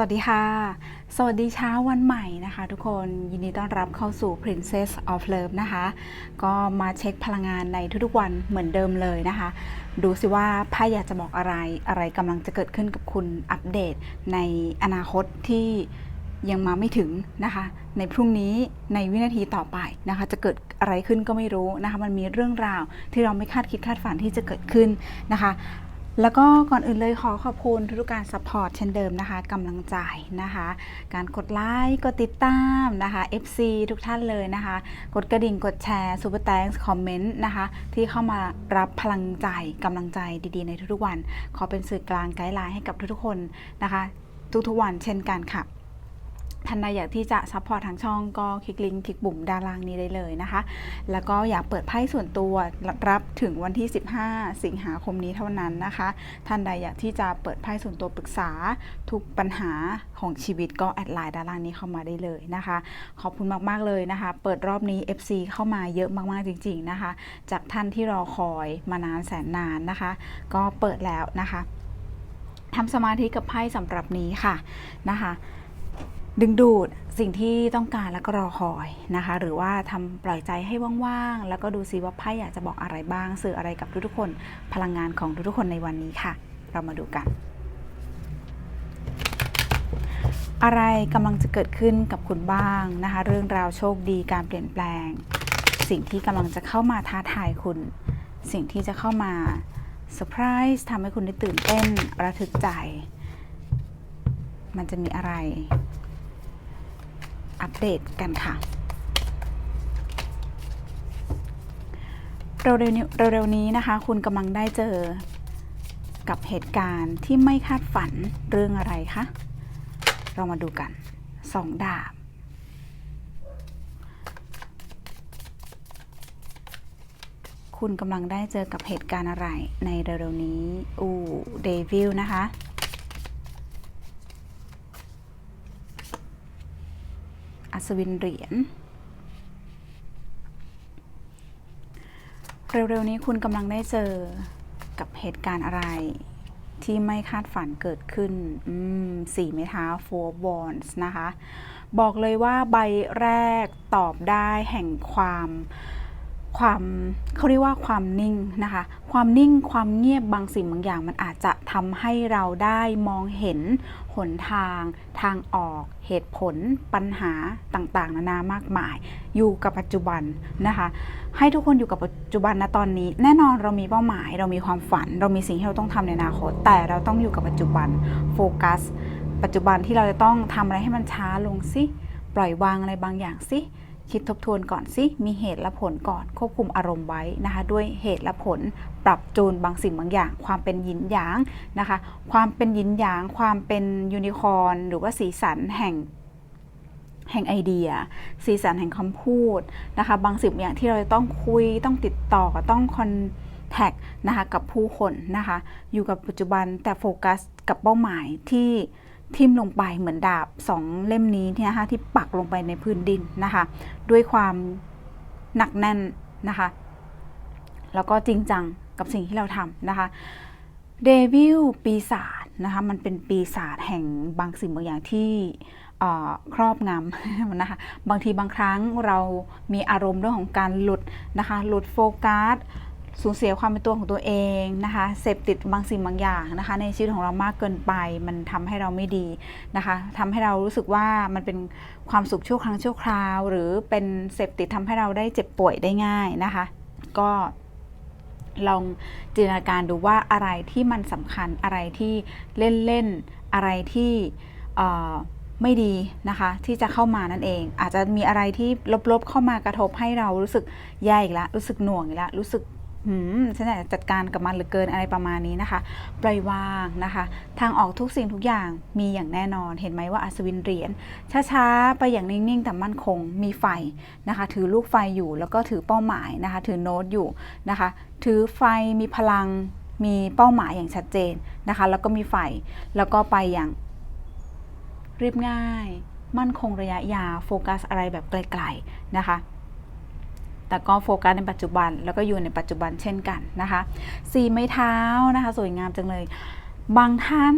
วัสดีค่ะ สวัสดีเช้าวันใหม่นะคะทุกคนยินดีต้อนรับเข้าสู่ Princess of Love นะคะ ก็มาเช็คพลังงานในทุกๆวันเหมือนเดิมเลยนะคะ ดูสิว่าไพ่อยากจะบอกอะไรอะไรกำลังจะเกิดขึ้นกับคุณอัปเดตในอนาคตที่ยังมาไม่ถึงนะคะ ในพรุ่งนี้ในวินาทีต่อไปนะคะ จะเกิดอะไรขึ้นก็ไม่รู้นะคะ มันมีเรื่องราวที่เราไม่คาดคิดคาดฝันที่จะเกิดขึ้นนะคะ แล้วก็ก่อนอื่นเลยขอขอบคุณทุกการซัพพอร์ตเช่นเดิมนะคะกำลังใจนะคะ การกดไลค์กดติดตามนะคะ FC ทุกท่านเลยนะคะ กดกระดิ่งกดแชร์ซูเปอร์แตงคอมเมนต์นะคะ ที่เข้ามารับพลังใจกำลังใจดีๆ ในทุกๆวัน ขอเป็นสื่อกลางไกด์ไลน์ให้กับทุกๆคนนะคะ ทุกๆวันเช่นกันค่ะ ท่านใดอยากที่จะซัพพอร์ตทางช่องก็คลิกลิงก์คลิกปุ่มด้านล่างนี้ได้เลยนะคะ แล้วก็อยากเปิดไพ่ส่วนตัวรับถึงวันที่ 15 สิงหาคมนี้เท่านั้นนะคะ ท่านใดอยากที่จะเปิดไพ่ส่วนตัวปรึกษาทุกปัญหาของชีวิตก็แอดไลน์ด้านล่างนี้เข้ามาได้เลยนะคะ ขอบคุณมากๆเลยนะคะ เปิดรอบนี้ FC เข้ามาเยอะมากๆจริง ๆนะคะ จากท่านที่รอคอยมานานแสนนานนะคะ ก็เปิดแล้วนะคะทำสมาธิกับไพ่สำหรับนี้ค่ะนะคะ ดึงดูดสิ่งที่ต้องการแล้วก็รอคอยนะคะ หรือว่าทำปล่อยใจให้ว่างๆ แล้วก็ดูซิว่าไพ่อยากจะบอกอะไรบ้าง สื่ออะไรกับทุกๆคน พลังงานของทุกๆคนในวันนี้ค่ะ เรามาดูกัน อะไรกำลังจะเกิดขึ้นกับคุณบ้างนะคะ เรื่องราวโชคดีการเปลี่ยนแปลง สิ่งที่กำลังจะเข้ามาท้าทายคุณ สิ่งที่จะเข้ามาเซอร์ไพรส์ทำให้คุณได้ตื่นเต้นระทึกใจ มันจะมีอะไร อัปเดตกันค่ะ เร็วๆนี้เร็วๆนี้นะคะ คุณกำลังได้เจอกับเหตุการณ์ที่ไม่คาดฝันเรื่องอะไรคะ เรามาดูกันสองดาบคุณกำลังได้เจอกับเหตุการณ์อะไรในเร็วๆนี้ อูเดวิลนะคะ อัศ วินเหรียญ เร็วๆนี้คุณกำลังได้เจอกับเหตุการณ์อะไร ที่ไม่คาดฝันเกิดขึ้น อืมสี่ไม้เท้า four wands นะคะ บอกเลยว่าใบแรกตอบได้แห่งความ ความเขาเรียกว่าความนิ่งนะคะ ความนิ่งความเงียบบางสิ่งบางอย่างมันอาจจะทำให้เราได้มองเห็นหนทาง ทางออก เหตุผล ปัญหาต่างๆ นานามากมาย อยู่กับปัจจุบันนะคะ ให้ทุกคนอยู่กับปัจจุบันนะตอนนี้ แน่นอนเรามีเป้าหมาย เรามีความฝัน เรามีสิ่งที่เราต้องทำในอนาคต แต่เราต้องอยู่กับปัจจุบันโฟกัสปัจจุบันที่เราจะต้องทำอะไรให้มันช้าลงสิปล่อยวางอะไรบางอย่างสิ คิดทบทวนก่อนสิมีเหตุและผลก่อนควบคุมอารมณ์ไว้นะคะ ด้วยเหตุและผลปรับจูนบางสิ่งบางอย่าง ความเป็นยินหยางนะคะ ความเป็นยินหยาง ความเป็นยูนิคอร์นหรือว่าสีสันแห่งแห่งไอเดีย สีสันแห่งคำพูดนะคะ บางสิ่งบางอย่างที่เราจะต้องคุยต้องติดต่อต้องคอนแทคนะคะกับผู้คนนะคะ อยู่กับปัจจุบันแต่โฟกัสกับเป้าหมายที่ ทิมลงไปเหมือนดาบสองเล่มนี้ที่นะคะที่ปักลงไปในพื้นดินนะคะ ด้วยความหนักแน่นนะคะ แล้วก็จริงจังกับสิ่งที่เราทำนะคะเดวิลปีศาจนะคะมันเป็นปีศาจแห่งบางสิ่งบางอย่างที่ครอบงำนะคะบางทีบางครั้งเรามีอารมณ์เรื่องของการหลุดนะคะหลุดโฟกัส สูญเสียความเป็นตัวของตัวเองนะคะเสพติดบางสิ่งบางอย่างนะคะ ในชีวิตของเรามากเกินไป มันทำให้เราไม่ดีนะคะทำให้เรารู้สึกว่ามันเป็นความสุขชั่วครั้งชั่วคราว หรือเป็นเสพติดทำให้เราได้เจ็บป่วยได้ง่ายนะคะ ก็ลองจินตนาการดูว่าอะไรที่มันสำคัญอะไรที่เล่นๆอะไรที่ไม่ดีนะคะที่จะเข้ามานั่นเอง อาจจะมีอะไรที่ลบๆเข้ามากระทบให้เรารู้สึกแย่อีกแล้วรู้สึกหน่วงอีกแล้วรู้สึก หืมฉันอยากจะจัดการกับมันเหลือเกินอะไรประมาณนี้นะคะ ปล่อยวางนะคะ ทางออกทุกสิ่งทุกอย่างมีอย่างแน่นอน เห็นไหมว่าอัศวินเหรียญช้าๆ ไปอย่างนิ่งๆ แต่มั่นคง มีไฟนะคะ ถือลูกไฟอยู่แล้วก็ถือเป้าหมายนะคะ ถือโน้ตอยู่นะคะ ถือไฟมีพลัง มีเป้าหมายอย่างชัดเจนนะคะ แล้วก็มีไฟ แล้วก็ไปอย่างเรียบง่าย มั่นคงระยะยาว โฟกัสอะไรแบบไกลๆนะคะ แต่ก็โฟกัสในปัจจุบัน แล้วก็อยู่ในปัจจุบันเช่นกันนะคะสีไม้เท้านะคะ สวยงามจังเลย บางท่าน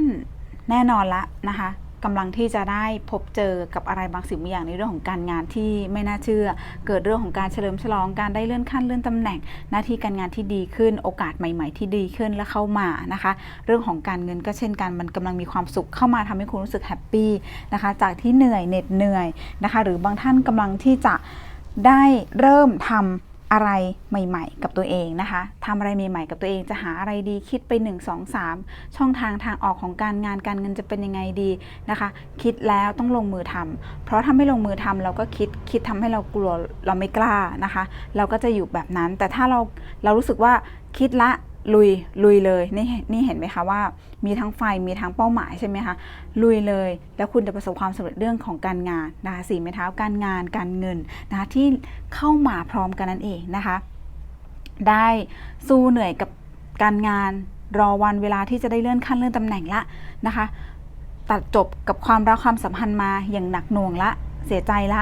แน่นอนละนะคะกำลังที่จะได้พบเจอกับอะไรบางสิ่งบางอย่างในเรื่องของการงานที่ไม่น่าเชื่อ เกิดเรื่องของการเฉลิมฉลองการได้เลื่อนขั้นเลื่อนตำแหน่ง หน้าที่การงานที่ดีขึ้น โอกาสใหม่ ๆ ที่ดีขึ้นและเข้ามานะคะ เรื่องของการเงินก็เช่นกันมันกำลังมีความสุขเข้ามาทำให้คุณรู้สึกแฮปปี้นะคะ จากที่เหนื่อยเหน็ดเหนื่อยนะคะ หรือบางท่านกำลังที่จะ ได้เริ่มทำอะไรใหม่ ๆ กับตัวเองนะคะทำอะไรใหม่ ๆ กับตัวเองจะหาอะไรดีคิดไป 1 2 3 ช่องทางทางออกของการงานการเงินจะเป็นยังไงดีนะคะ คิดแล้วต้องลงมือทำเพราะถ้าไม่ลงมือทำเราก็คิดคิดทำให้เรากลัวเราไม่กล้านะคะ เราก็จะอยู่แบบนั้น แต่ถ้าเราเรารู้สึกว่าคิดละ ลุยลุยเลยนี่นี่เห็นไหมคะว่ามีทั้งไฟมีทั้งเป้าหมายใช่ไหมคะลุยเลย แล้วคุณจะประสบความสำเร็จเรื่องของการงานนะคะสี่ไม้เท้าการงานการเงินนะคะที่เข้ามาพร้อมกันนั่นเองนะคะ ได้สู้เหนื่อยกับการงานรอวันเวลาที่จะได้เลื่อนขั้นเลื่อนตำแหน่งละนะคะ ตัดจบกับความรักความสัมพันธ์มาอย่างหนักหน่วงละ เสียใจละ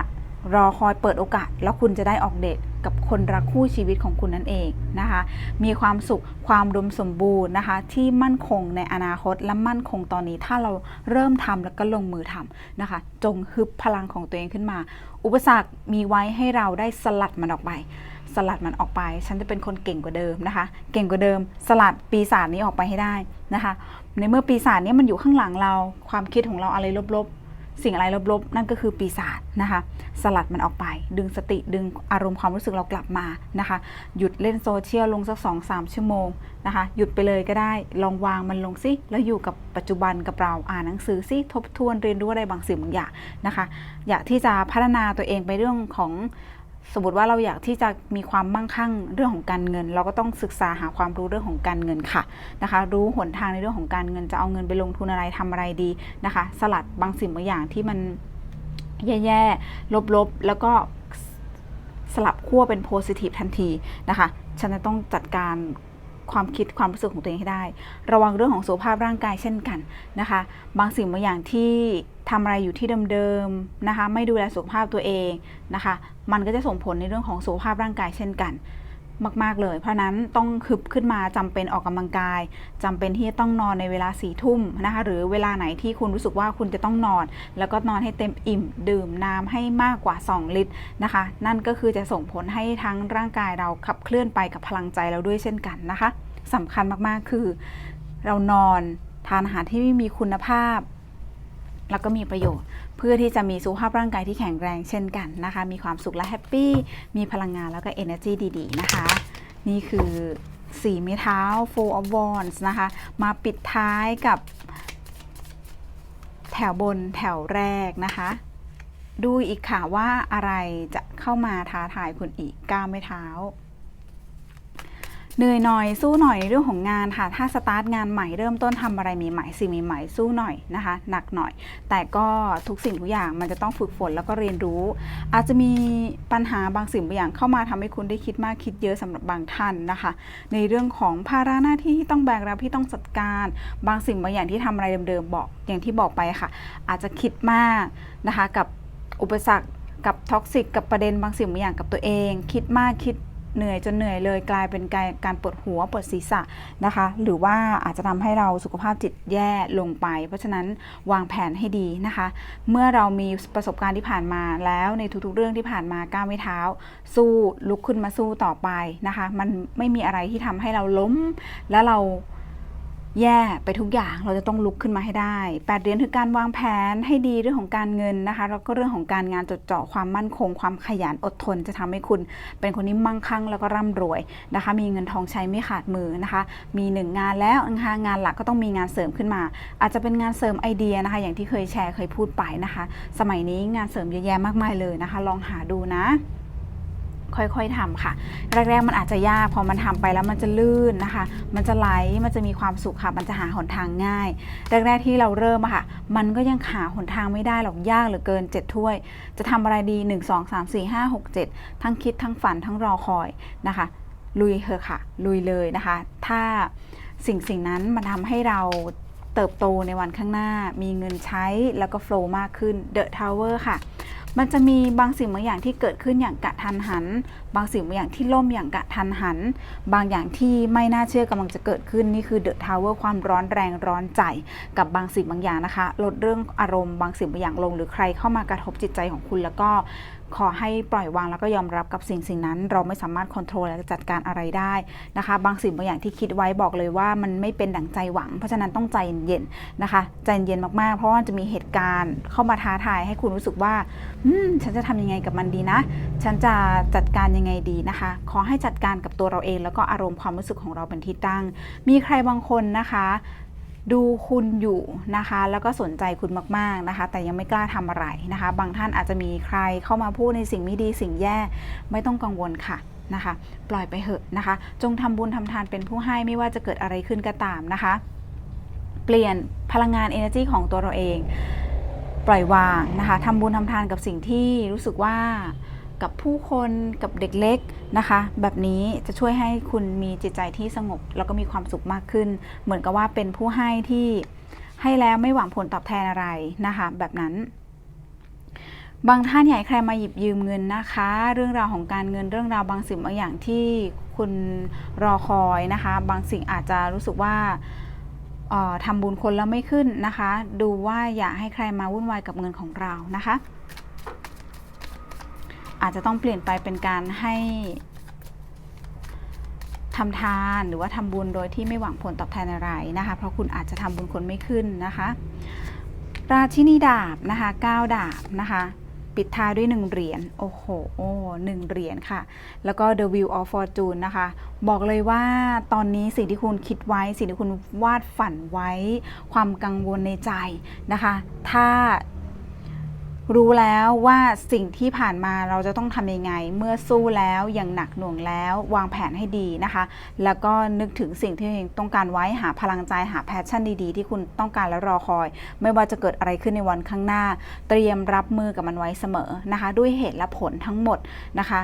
รอคอยเปิดโอกาส แล้วคุณจะได้ออกเดท กับคนรักคู่ชีวิตของคุณนั่นเองนะคะ มีความสุขความดมสมบูรณ์นะคะ ที่มั่นคงในอนาคตและมั่นคงตอนนี้ ถ้าเราเริ่มทำแล้วก็ลงมือทำนะคะ จงฮึบพลังของตัวเองขึ้นมา อุปสรรคมีไว้ให้เราได้สลัดมันออกไป สลัดมันออกไป ฉันจะเป็นคนเก่งกว่าเดิมนะคะ เก่งกว่าเดิม สลัดปีศาจนี้ออกไปให้ได้นะคะ ในเมื่อปีศาจนี้มันอยู่ข้างหลังเรา ความคิดของเราอะไรลบๆ สิ่งอะไรลบๆ นั่นก็คือปีศาจนะคะ สลัดมันออกไป ดึงสติดึงอารมณ์ความรู้สึกเรากลับมานะคะ หยุดเล่นโซเชียลลงสักสองสามชั่วโมงนะคะ หยุดไปเลยก็ได้ ลองวางมันลงสิแล้วอยู่กับปัจจุบันกับเราอ่านหนังสือสิทบทวนเรียนรู้อะไรบางสิ่งบางอย่างนะคะ อยากที่จะพัฒนาตัวเองไปเรื่องของ สมมติว่าเราอยากที่จะมีความมั่งคั่งเรื่องของการเงิน เราก็ต้องศึกษาหาความรู้เรื่องของการเงินค่ะนะคะ รู้หนทางในเรื่องของการเงินจะเอาเงินไปลงทุนอะไรทำอะไรดีนะคะ สลัดบางสิ่งบางอย่างที่มันแย่ๆลบๆแล้วก็สลับขั้วเป็นโพซิทีฟทันทีนะคะ ฉันจะต้องจัดการความคิดความรู้สึกของตัวเองให้ได้ ระวังเรื่องของสุขภาพร่างกายเช่นกันนะคะ บางสิ่งบางอย่างที่ ทำอะไรอยู่ที่เดิมๆนะคะ ไม่ดูแลสุขภาพตัวเองนะคะ มันก็จะส่งผลในเรื่องของสุขภาพร่างกายเช่นกันมาก ๆ เลย เพราะนั้นต้องคึบขึ้นมาจำเป็นออกกำลังกายจำเป็นที่จะต้องนอนในเวลาสี่ทุ่มนะคะ หรือเวลาไหนที่คุณรู้สึกว่าคุณจะต้องนอน แล้วก็นอนให้เต็มอิ่ม ดื่มน้ำให้มากกว่า 2 ลิตรนะคะ นั่นก็คือจะส่งผลให้ทั้งร่างกายเราขับเคลื่อนไปกับพลังใจเราด้วยเช่นกันนะคะสำคัญมาก ๆ คือ เรานอนทานอาหารที่มีคุณภาพ แล้วก็มีประโยชน์ เพื่อที่จะมีสุขภาพร่างกายที่แข็งแรงเช่นกันนะคะ มีความสุขและแฮปปี้มีพลังงานแล้วก็ energy ดีๆ นะคะ นี่คือสีไม้เท้า four of wands นะคะ มาปิดท้ายกับ แถวบนแถวแรกนะคะ ดูอีกค่ะว่าอะไรจะเข้ามาท้าทายคุณอีกก้าวไม่เท้า เหนื่อยหน่อยสู้หน่อยเรื่องของงานค่ะ ถ้าสตาร์ทงานใหม่เริ่มต้นทำอะไรใหม่ๆสิ่งใหม่ๆสู้หน่อยนะคะ หนักหน่อย แต่ก็ทุกสิ่งทุกอย่างมันจะต้องฝึกฝนแล้วก็เรียนรู้ อาจจะมีปัญหาบางสิ่งบางอย่างเข้ามาทำให้คุณได้คิดมากคิดเยอะสำหรับบางท่านนะคะ ในเรื่องของภาระหน้าที่ที่ต้องแบกรับที่ต้องจัดการ บางสิ่งบางอย่างที่ทำอะไรเดิมๆบอกอย่างที่บอกไปค่ะ อาจจะคิดมากนะคะกับอุปสรรคกับท็อกซิกกับประเด็นบางสิ่งบางอย่างกับตัวเอง คิดมากคิด เหนื่อยจนเหนื่อยเลยกลายเป็นการการปวดหัวปวดศีรษะนะคะ หรือว่าอาจจะทำให้เราสุขภาพจิตแย่ลงไป เพราะฉะนั้นวางแผนให้ดีนะคะ เมื่อเรามีประสบการณ์ที่ผ่านมาแล้วในทุกๆ เรื่องที่ผ่านมาก้าวไม่เท้า สู้ลุกขึ้นมาสู้ต่อไปนะคะ มันไม่มีอะไรที่ทำให้เราล้มแล้วเรา แย่ไปทุกอย่างเราจะต้องลุกขึ้นมาให้ได้แปดเหรียญคือการวางแผนให้ดีเรื่องของการเงินนะคะแล้วก็เรื่องของการงานจดเจาะความมั่นคง ความขยันอดทนจะทำให้คุณ เป็นคนที่มั่งคั่งแล้วก็ร่ำรวยนะคะ มีเงินทองใช้ไม่ขาดมือนะคะ มีหนึ่งงานแล้วนะคะงานหลักก็ต้องมีงานเสริมขึ้นมา อาจจะเป็นงานเสริมไอเดียนะคะ อย่างที่เคยแชร์เคยพูดไปนะคะ สมัยนี้งานเสริมเยอะแยะมากมายเลยนะคะ ลองหาดูนะ ค่อยๆทำค่ะ แรกๆมันอาจจะยากพอมันทำไปแล้วมันจะลื่นนะคะ มันจะไหลมันจะมีความสุขค่ะ มันจะหาหนทางง่าย แรกๆที่เราเริ่มอะค่ะ มันก็ยังหาหนทางไม่ได้หรอกยากเหลือเกิน7ถ้วย จะทำอะไรดี 1 2 3 4 5 6 7 ทั้งคิดทั้งฝันทั้งรอคอยนะคะ ลุยเถอะค่ะ ลุยเลยนะคะ ถ้าสิ่งสิ่งนั้นมันทำให้เราเติบโตในวันข้างหน้า มีเงินใช้แล้วก็โฟล์มากขึ้น The Tower ค่ะ มันจะมีบางสิ่งบางอย่างที่เกิดขึ้นอย่างกะทันหัน บางสิ่งบางอย่างที่ล่มอย่างกะทันหัน บางอย่างที่ไม่น่าเชื่อกำลังจะเกิดขึ้นนี่คือเดอะทาวเวอร์ความร้อนแรงร้อนใจ กับบางสิ่งบางอย่างนะคะ ลดเรื่องอารมณ์บางสิ่งบางอย่างลง หรือใครเข้ามากระทบจิตใจของคุณแล้วก็ ขอให้ปล่อยวางแล้วก็ยอมรับกับสิ่งสิ่งนั้น เราไม่สามารถควบคุมและจัดการอะไรได้นะคะ บางสิ่งบางอย่างที่คิดไว้บอกเลยว่ามันไม่เป็นดั่งใจหวัง เพราะฉะนั้นต้องใจเย็นๆนะคะ ใจเย็นมากๆ เพราะว่าจะมีเหตุการณ์เข้ามาท้าทายให้คุณรู้สึกว่าอืมฉันจะทำยังไงกับมันดีนะ ฉันจะจัดการยังไงดีนะคะ ขอให้จัดการกับตัวเราเอง แล้วก็อารมณ์ความรู้สึกของเราเป็นที่ตั้ง มีใครบางคนนะคะ ดูคุณอยู่นะคะ แล้วก็สนใจคุณมากๆนะคะ แต่ยังไม่กล้าทำอะไรนะคะ บางท่านอาจจะมีใครเข้ามาพูดในสิ่งไม่ดีสิ่งแย่ไม่ต้องกังวลค่ะนะคะ ปล่อยไปเหอะนะคะ จงทำบุญทำทานเป็นผู้ให้ไม่ว่าจะเกิดอะไรขึ้นก็ตามนะคะ เปลี่ยนพลังงาน energy ของตัวเราเอง ปล่อยวางนะคะทำบุญทำทานกับสิ่งที่รู้สึกว่า กับผู้คนกับเด็กเล็กนะคะ แบบนี้จะช่วยให้คุณมีจิตใจที่สงบ แล้วก็มีความสุขมากขึ้น เหมือนกับว่าเป็นผู้ให้ที่ให้แล้วไม่หวังผลตอบแทนอะไรนะคะ แบบนั้น บางท่านให้ใครมาหยิบยืมเงินนะคะ เรื่องราวของการเงินเรื่องราวบางสิ่งบางอย่างที่คุณรอคอยนะคะ บางสิ่งอาจจะรู้สึกว่าออทำบุญคนแล้วไม่ขึ้นนะคะ ดูว่าอย่าให้ใครมาวุ่นวายกับเงินของเรานะคะ อาจจะต้องเปลี่ยนไปเป็นการให้ทำทานหรือว่าทำบุญโดยที่ไม่หวังผลตอบแทนอะไรนะคะ เพราะคุณอาจจะทำบุญคนไม่ขึ้นนะคะ ราชินีดาบนะคะ9ดาบนะคะ ปิดท้ายด้วย 1 เหรียญโอ้โหหนึ่งเหรียญค่ะ แล้วก็ The Wheel of Fortune นะคะ บอกเลยว่าตอนนี้สิ่งที่คุณคิดไว้สิ่งที่คุณวาดฝันไว้ ความกังวลในใจนะคะ ถ้า รู้แล้วว่าสิ่งที่ผ่านมาเราจะต้องทำยังไง เมื่อสู้แล้วอย่างหนักหน่วงแล้ว วางแผนให้ดีนะคะ แล้วก็นึกถึงสิ่งที่ตัวเองต้องการไว้หาพลังใจหาแพชชั่นดีๆ ที่คุณต้องการและรอคอย ไม่ว่าจะเกิดอะไรขึ้นในวันข้างหน้า เตรียมรับมือกับมันไว้เสมอนะคะ ด้วยเหตุและผลทั้งหมดนะคะ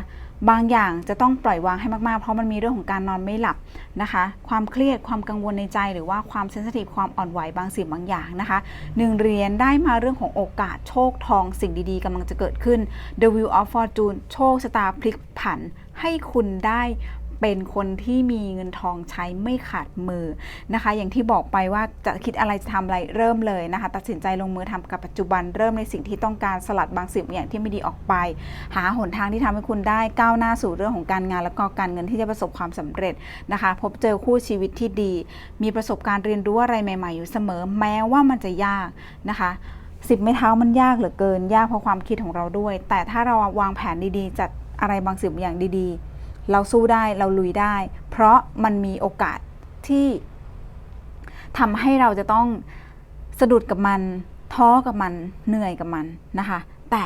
บางอย่างจะต้องปล่อยวางให้มากๆ เพราะมันมีเรื่องของการนอนไม่หลับนะคะ ความเครียด ความกังวลในใจ หรือว่าความเซนซิทีฟ ความอ่อนไหวบางสิ่งบางอย่างนะคะหนึ่งเหรียญได้มาเรื่องของโอกาสโชคทองสิ่งดีๆกำลังจะเกิดขึ้น The Wheel of Fortune โชคชะตาพลิกผันให้คุณได้ เป็นคนที่มีเงินทองใช้ไม่ขาดมือนะคะ อย่างที่บอกไปว่าจะคิดอะไรจะทำอะไรเริ่มเลยนะคะ ตัดสินใจลงมือทำกับปัจจุบันเริ่มในสิ่งที่ต้องการสลัดบางสิ่งอย่างที่ไม่ดีออกไป หาหนทางที่ทำให้คุณได้ก้าวหน้าสู่เรื่องของการงานและก็การเงินที่จะประสบความสำเร็จนะคะ พบเจอคู่ชีวิตที่ดี มีประสบการณ์เรียนรู้อะไรใหม่ ๆ อยู่เสมอ แม้ว่ามันจะยากนะคะสิบไม้เท้ามันยากเหลือเกิน ยากเพราะความคิดของเราด้วย แต่ถ้าเราวางแผนดีๆ จัดอะไรบางสิ่งบางอย่างดีๆ เราสู้ได้เราลุยได้ เพราะมันมีโอกาสที่ทำให้เราจะต้องสะดุดกับมัน ท้อกับมันเหนื่อยกับมันนะคะ แต่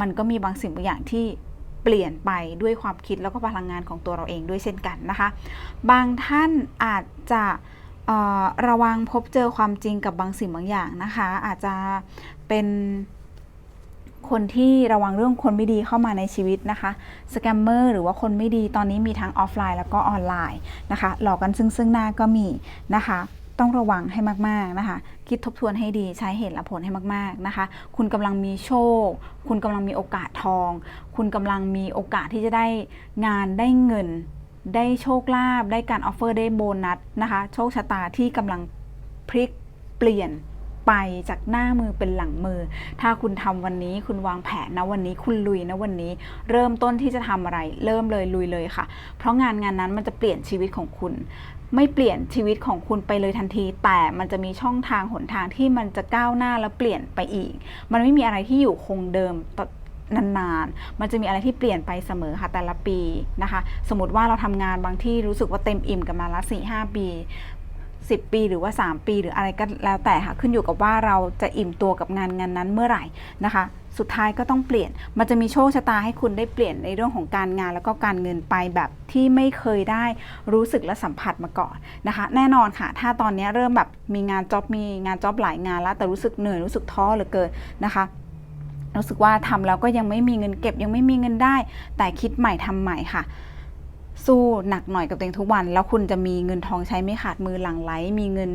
มันก็มีบางสิ่งบางอย่างที่เปลี่ยนไปด้วยความคิดแล้วก็พลังงานของตัวเราเองด้วยเช่นกันนะคะ บางท่านอาจจะระวังพบเจอความจริงกับบางสิ่งบางอย่างนะคะ อาจจะเป็น คนที่ระวังเรื่องคนไม่ดีเข้ามาในชีวิตนะคะสแกมเมอร์หรือว่าคนไม่ดีตอนนี้มีทั้งออฟไลน์แล้วก็ออนไลน์นะคะ หลอกกันซึ่งซึ่งหน้าก็มีนะคะ ต้องระวังให้มากๆนะคะ คิดทบทวนให้ดีใช้เหตุและผลให้มากๆนะคะ คุณกำลังมีโชค คุณกำลังมีโอกาสทอง คุณกำลังมีโอกาสที่จะได้งานได้เงิน ได้โชคลาภได้การออฟเฟอร์ได้โบนัสนะคะ โชคชะตาที่กำลังพลิกเปลี่ยน ไปจากหน้ามือเป็นหลังมือ ถ้าคุณทำวันนี้คุณวางแผนนะวันนี้คุณลุยนะวันนี้ เริ่มต้นที่จะทำอะไร เริ่มเลยลุยเลยค่ะ เพราะงานงานนั้นมันจะเปลี่ยนชีวิตของคุณ ไม่เปลี่ยนชีวิตของคุณไปเลยทันที แต่มันจะมีช่องทางหนทางที่มันจะก้าวหน้าแล้วเปลี่ยนไปอีก มันไม่มีอะไรที่อยู่คงเดิมนานๆ มันจะมีอะไรที่เปลี่ยนไปเสมอค่ะแต่ละปีนะคะ สมมติว่าเราทำงานบางที่รู้สึกว่าเต็มอิ่มกันมาละสี่ห้าปี 10 ปีหรือว่า 3 ปี หรืออะไรก็แล้วแต่ค่ะขึ้นอยู่กับว่าเราจะอิ่มตัวกับงานงานนั้นเมื่อไหร่นะคะ สุดท้ายก็ต้องเปลี่ยน มันจะมีโชคชะตาให้คุณได้เปลี่ยนในเรื่องของการงานแล้วก็การเงินไปแบบที่ไม่เคยได้รู้สึกและสัมผัสมาก่อนนะคะ แน่นอนค่ะ ถ้าตอนนี้เริ่มแบบมีงานจ็อบมีงานจ็อบหลายงานแล้วแต่รู้สึกเหนื่อยรู้สึกท้อเหลือเกินนะคะรู้สึกว่าทำแล้วก็ยังไม่มีเงินเก็บยังไม่มีเงินได้ แต่คิดใหม่ทำใหม่ค่ะ สู้หนักหน่อยกับตัวเองทุกวัน แล้วคุณจะมีเงินทองใช้ไม่ขาดมือหลังไหล มีเงิน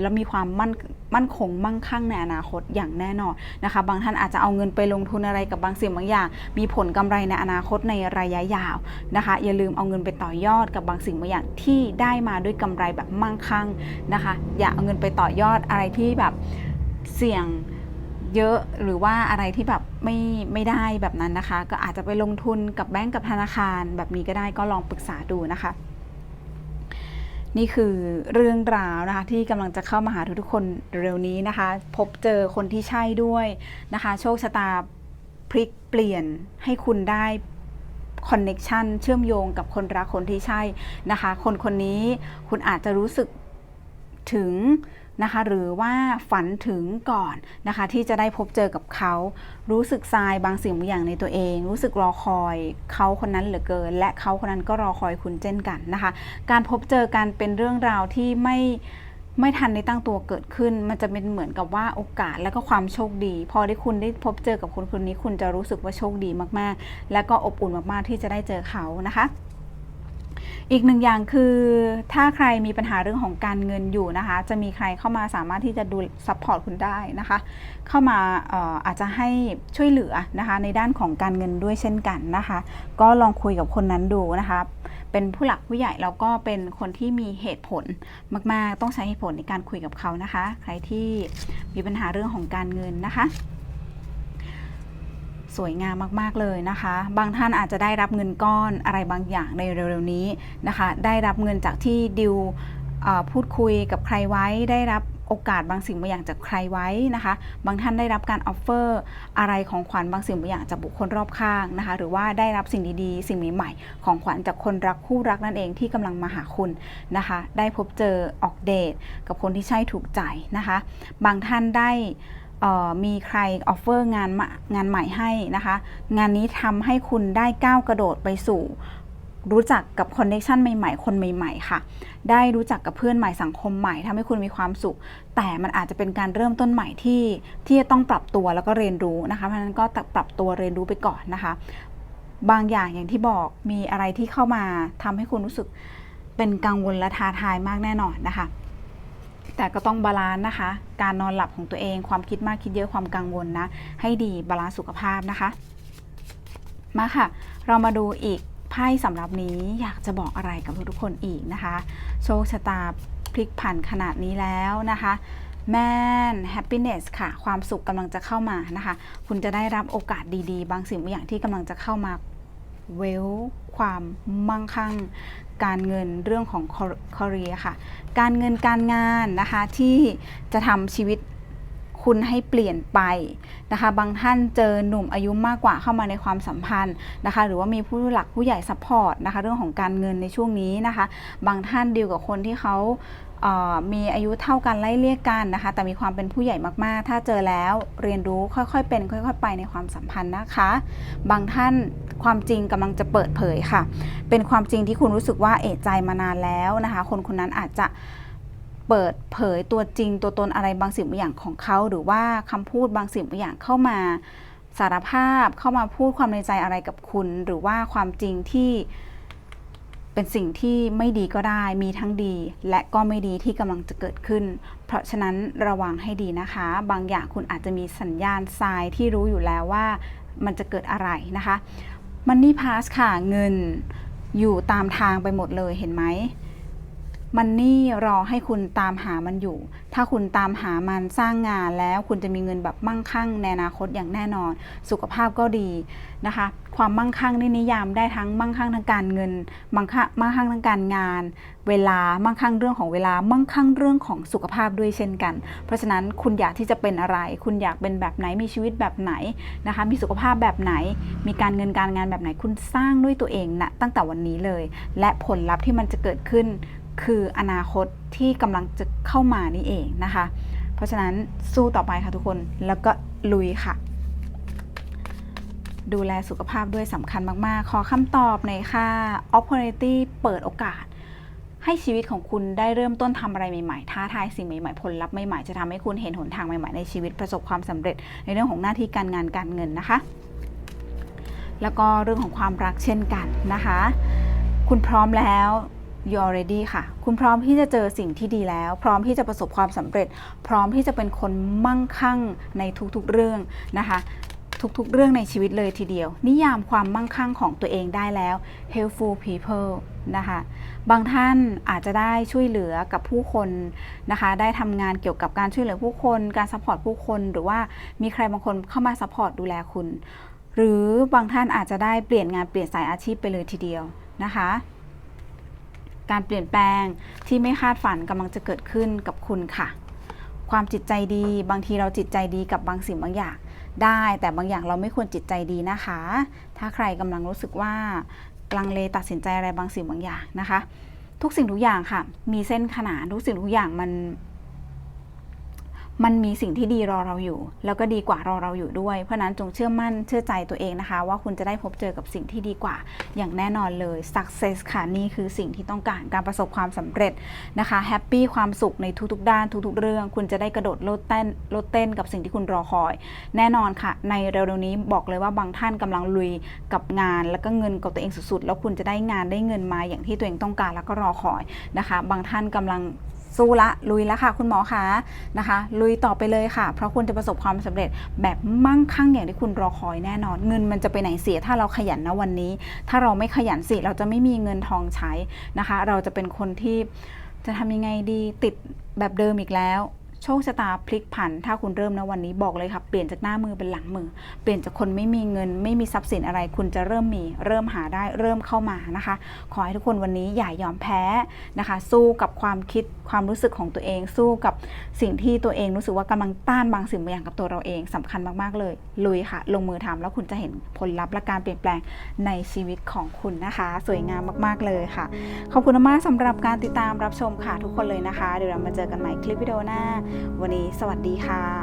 แล้วมีความมั่นมั่นคงมั่งคั่งในอนาคตอย่างแน่นอนนะคะ บางท่านอาจจะเอาเงินไปลงทุนอะไรกับบางสิ่งบางอย่าง มีผลกำไรในอนาคตในระยะยาวนะคะ อย่าลืมเอาเงินไปต่อยอดกับบางสิ่งบางอย่างที่ได้มาด้วยกำไรแบบมั่งคั่งนะคะ อย่าเอาเงินไปต่อยอดอะไรที่แบบเสี่ยง เยอะหรือว่าอะไรที่แบบไม่ไม่ได้แบบนั้นนะคะ ก็อาจจะไปลงทุนกับแบงก์กับธนาคาร แบบนี้ก็ได้ก็ลองปรึกษาดูนะคะ นี่คือเรื่องราวนะคะที่กำลังจะเข้ามาหาทุกๆคนเร็วนี้นะคะ พบเจอคนที่ใช่ด้วยนะคะ โชคชะตาพลิกเปลี่ยนให้คุณได้คอนเน็ชันเชื่อมโยงกับคนรักคนที่ใช่นะคะ คนคนนี้คุณอาจจะรู้สึกถึง นะคะ หรือว่าฝันถึงก่อนนะคะ ที่จะได้พบเจอกับเขา รู้สึกทรายบางสิ่งบางอย่างในตัวเอง รู้สึกรอคอยเขาคนนั้นเหลือเกิน และเขาคนนั้นก็รอคอยคุณเช่นกันนะคะ การพบเจอกันเป็นเรื่องราวที่ไม่ไม่ทันได้ตั้งตัวเกิดขึ้น มันจะเป็นเหมือนกับว่าโอกาสและก็ความโชคดี พอได้คุณได้พบเจอกับคนคนนี้ คุณจะรู้สึกว่าโชคดีมากๆ และก็อบอุ่นมากๆที่จะได้เจอเขานะคะ อีกหนึ่งอย่างคือถ้าใครมีปัญหาเรื่องของการเงินอยู่นะคะ จะมีใครเข้ามาสามารถที่จะดูซัพพอร์ตคุณได้นะคะ เข้ามาอออาจจะให้ช่วยเหลือนะคะในด้านของการเงินด้วยเช่นกันนะคะ ก็ลองคุยกับคนนั้นดูนะคะ เป็นผู้หลักผู้ใหญ่แล้วก็เป็นคนที่มีเหตุผลมาก ๆ ต้องใช้เหตุผลในการคุยกับเขานะคะ ใครที่มีปัญหาเรื่องของการเงินนะคะ สวยงามมากๆเลยนะคะ บางท่านอาจจะได้รับเงินก้อนอะไรบางอย่างในเร็วๆนี้นะคะ ได้รับเงินจากที่ดิวพูดคุยกับใครไว้ได้รับโอกาสบางสิ่งบางอย่างจากใครไว้นะคะ บางท่านได้รับการออฟเฟอร์อะไรของขวัญบางสิ่งบางอย่างจากบุคคลรอบข้างนะคะ หรือว่าได้รับสิ่งดีๆ สิ่งใหม่ๆของขวัญจากคนรักคู่รักนั่นเองที่กำลังมาหาคุณนะคะ ได้พบเจอออกเดทกับคนที่ใช่ถูกใจนะคะ บางท่านได้ มีใครออฟเฟอร์งานงานใหม่ให้นะคะ งานนี้ทำให้คุณได้ก้าวกระโดดไปสู่รู้จักกับคอนเนคชันใหม่ๆ คนใหม่ๆ ค่ะ ได้รู้จักกับเพื่อนใหม่สังคมใหม่ทำให้คุณมีความสุข แต่มันอาจจะเป็นการเริ่มต้นใหม่ที่ที่จะต้องปรับตัวแล้วก็เรียนรู้นะคะ เพราะฉะนั้นก็ปรับตัวเรียนรู้ไปก่อนนะคะ บางอย่างอย่างที่บอกมีอะไรที่เข้ามาทำให้คุณรู้สึกเป็นกังวลและท้าทายมากแน่นอนนะคะ แต่ก็ต้องบาลานซ์นะคะ การนอนหลับของตัวเอง ความคิดมากคิดเยอะความกังวลนะ ให้ดีบาลานซ์สุขภาพนะคะ มาค่ะ เรามาดูอีกไพ่สำหรับนี้อยากจะบอกอะไรกับทุกคนอีกนะคะ โชคชะตาพลิกผันขนาดนี้แล้วนะคะแม่น happiness ค่ะ ความสุขกำลังจะเข้ามานะคะ คุณจะได้รับโอกาสดีๆ บางสิ่งบางอย่างที่กำลังจะเข้ามา เวลความมั่งคั่ง การเงินเรื่องของคอเรียค่ะ การเงินการงานนะคะที่จะทำชีวิตคุณให้เปลี่ยนไปนะคะ บางท่านเจอหนุ่มอายุมากกว่าเข้ามาในความสัมพันธ์นะคะ หรือว่ามีผู้หลักผู้ใหญ่ซัพพอร์ตนะคะ เรื่องของการเงินในช่วงนี้นะคะ บางท่านดีลกับคนที่เขาเอ่อมีอายุเท่ากันไล่เรียกกันนะคะ แต่มีความเป็นผู้ใหญ่มากๆ ถ้าเจอแล้วเรียนรู้ค่อยๆเป็น ค่อย ๆ ไปในความสัมพันธ์นะคะ บางท่าน ความจริงกำลังจะเปิดเผยค่ะ เป็นความจริงที่คุณรู้สึกว่าเอะใจมานานแล้วนะคะ คนคนนั้นอาจจะเปิดเผยตัวจริงตัวตนอะไรบางสิ่งบางอย่างของเขา หรือว่าคำพูดบางสิ่งบางอย่างเข้ามาสารภาพเข้ามาพูดความในใจอะไรกับคุณ หรือว่าความจริงที่เป็นสิ่งที่ไม่ดีก็ได้มีทั้งดี และก็ไม่ดีที่กำลังจะเกิดขึ้น เพราะฉะนั้นระวังให้ดีนะคะ บางอย่างคุณอาจจะมีสัญญาณทรายที่รู้อยู่แล้วว่ามันจะเกิดอะไรนะคะ มันนี่พาสค่ะเงินอยู่ตามทางไปหมดเลยเห็นไหม มันนี่รอให้คุณตามหามันอยู่ ถ้าคุณตามหามันสร้างงานแล้วคุณจะมีเงินแบบมั่งคั่งในอนาคตอย่างแน่นอน สุขภาพก็ดีนะคะ ความมั่งคั่งนี่นิยามได้ทั้งมั่งคั่งทางการเงิน มั่งคั่งมั่งคั่งทางการงาน เวลา มั่งคั่งเรื่องของเวลา มั่งคั่งเรื่องของสุขภาพด้วยเช่นกัน เพราะฉะนั้นคุณอยากที่จะเป็นอะไร คุณอยากเป็นแบบไหน มีชีวิตแบบไหนนะคะ มีสุขภาพแบบไหน มีการเงินการงานแบบไหน คุณสร้างด้วยตัวเองนะตั้งแต่วันนี้เลย และผลลัพธ์ที่มันจะเกิดขึ้น คืออนาคตที่กำลังจะเข้ามานี่เองนะคะ เพราะฉะนั้นสู้ต่อไปค่ะทุกคนแล้วก็ลุยค่ะ ดูแลสุขภาพด้วยสำคัญมาก ๆ ขอคำตอบหน่อยค่ะ opportunity เปิดโอกาส ให้ชีวิตของคุณได้เริ่มต้นทำอะไรใหม่ ๆ ท้าทายสิ่งใหม่ ๆ ผลลัพธ์ใหม่ ๆ จะทำให้คุณเห็นหนทางใหม่ ๆ ในชีวิตประสบความสำเร็จในเรื่องของหน้าที่การงานการเงินนะคะ แล้วก็เรื่องของความรักเช่นกันนะคะ คุณพร้อมแล้ว you already ค่ะ คุณพร้อมที่จะเจอสิ่งที่ดีแล้ว พร้อมที่จะประสบความสำเร็จ พร้อมที่จะเป็นคนมั่งคั่งในทุกๆเรื่องนะคะ ทุกๆเรื่องในชีวิตเลยทีเดียว นิยามความมั่งคั่งของตัวเองได้แล้ว helpful people นะคะบางท่านอาจจะได้ช่วยเหลือกับผู้คนนะคะ ได้ทำงานเกี่ยวกับการช่วยเหลือผู้คน การซัพพอร์ตผู้คน หรือว่ามีใครบางคนเข้ามาซัพพอร์ตดูแลคุณ หรือบางท่านอาจจะได้เปลี่ยนงานเปลี่ยนสายอาชีพไปเลยทีเดียวนะคะ การเปลี่ยนแปลงที่ไม่คาดฝันกำลังจะเกิดขึ้นกับคุณค่ะ ความจิตใจดี บางทีเราจิตใจดีกับบางสิ่งบางอย่างได้ แต่บางอย่างเราไม่ควรจิตใจดีนะคะ ถ้าใครกำลังรู้สึกว่าลังเลตัดสินใจอะไรบางสิ่งบางอย่างนะคะ ทุกสิ่งทุกอย่างค่ะ มีเส้นขนานทุกสิ่งทุกอย่างมัน มันมีสิ่งที่ดีรอเราอยู่ แล้วก็ดีกว่ารอเราอยู่ด้วย เพราะนั้นจงเชื่อมั่นเชื่อใจตัวเองนะคะ ว่าคุณจะได้พบเจอกับสิ่งที่ดีกว่า อย่างแน่นอนเลย success ค่ะนี่คือสิ่งที่ต้องการการประสบความสำเร็จนะคะแฮปปี้ความสุขในทุกๆ ด้านทุกๆ เรื่อง คุณจะได้กระโดดโลดเต้นโลดเต้นกับสิ่งที่คุณรอคอย แน่นอนค่ะ ในเร็วๆนี้บอกเลยว่าบางท่านกำลังลุยกับงาน แล้วก็เงินกับตัวเองสุดๆ แล้วคุณจะได้งานได้เงินมาอย่างที่ตัวเองต้องการแล้วก็รอคอยนะคะ บางท่านกำลัง สู้ละลุยแล้วค่ะ คุณหมอคะนะคะ ลุยต่อไปเลยค่ะ เพราะคุณจะประสบความสำเร็จแบบมั่งคั่งอย่างที่คุณรอคอยแน่นอน เงินมันจะไปไหนเสียถ้าเราขยันนะวันนี้ ถ้าเราไม่ขยันสิเราจะไม่มีเงินทองใช้นะคะ เราจะเป็นคนที่จะทำยังไงดีติดแบบเดิมอีกแล้ว โชคชะตาพลิกผัน ถ้าคุณเริ่มนะวันนี้บอกเลยค่ะ เปลี่ยนจากหน้ามือเป็นหลังมือ เปลี่ยนจากคนไม่มีเงิน ไม่มีทรัพย์สินอะไร คุณจะเริ่มมี เริ่มหาได้ เริ่มเข้ามานะคะ ขอให้ทุกคนวันนี้อย่ายอมแพ้นะคะ สู้กับความคิด ความรู้สึกของตัวเอง สู้กับสิ่งที่ตัวเองรู้สึกว่ากำลังต้านบางสิ่งบางอย่างกับตัวเราเองสำคัญมากๆเลย ลุยค่ะ ลงมือทำแล้วคุณจะเห็นผลลัพธ์และการเปลี่ยนแปลงในชีวิตของคุณนะคะ สวยงามมากๆเลยค่ะ ขอบคุณมากสำหรับการติดตามรับชมค่ะทุกคนเลยนะคะ เดี๋ยวเรามาเจอกันใหม่คลิปวิดีโอหน้าวันนี้สวัสดีค่ะ